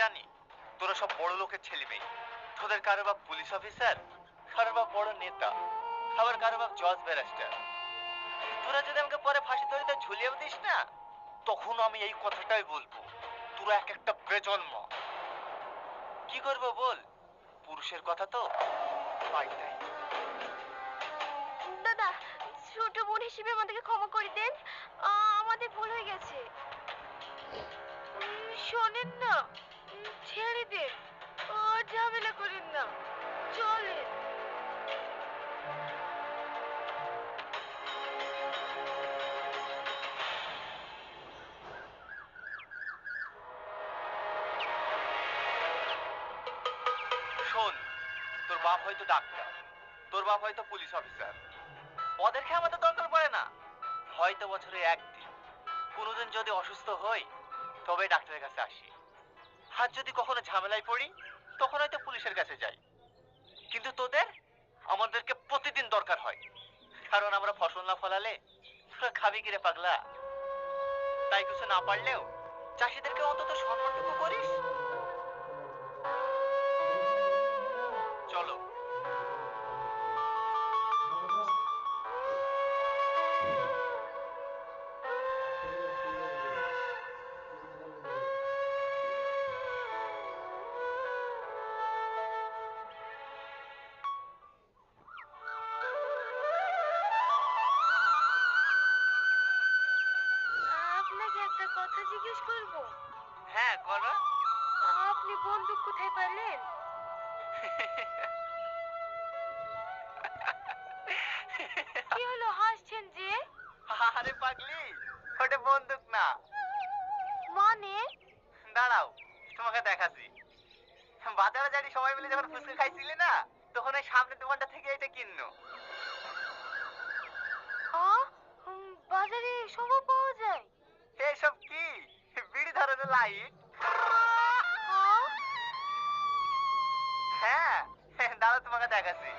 জানি, তোরা সব বড় লোকের ছেলে মেয়ে। তোদের কারও বাপ পুলিশ অফিসার কারও বাপ বড় নেতা, আবার কারও বাপ জজ ব্যারিস্টার তোরা যদি আমাকে পরে ফাঁসি দড়িতে ঝুলিয়েও দিস না তখন আমি এই কথাটাই বলব। তোরা এক একটা বেজন্ম কি করব বল? পুরুষের কথা তো দাদা, ছোট বোন হিসেবে আমাদেরকে ক্ষমা করে দেন। আমাদের ভুল হয়ে গেছে। শোনেন না। ছেড়ে দেন আর ঝামেলা করেন না। চলেন শোন, তোর বাপ হয়তো ডাক্তার। তোর বাপ হয়তো পুলিশ অফিসার। ওদেরকে আমাদের দরকার পড়ে না। হয়তো বছরে একদিন। কোনোদিন যদি অসুস্থ হই তবে ডাক্তারের কাছে আসি। আর যদি কখনো ঝামেলায় পড়ি, তখন হয়তো পুলিশের কাছে যাই। কিন্তু তোদের আমাদেরকে প্রতিদিন দরকার হয়। কারণ আমরা ফসল না ফলালে খাবি কিরে পাগলা? তাই কিছু না পারলেও চাষিদেরকে অন্তত সম্মানটুকু করিস একটা কথা জিজ্ঞেস করব? হ্যাঁ করো আপনি বন্দুক কোথায় পেলেন কি হলো হাসছেন যে? আরে পাগলি ওটা বন্দুক না। মানে? দাঁড়াও তোমাকে দেখাচ্ছি। বাজারে জানি সবাই মিলে যখন ফুচকা খাইছিলে না তখন ওই সামনের দোকানটা থেকে এটা কিনলো। আহ, ধরনের লাইট হ্যাঁ দাঁড়াও তোমাকে দেখাচ্ছি।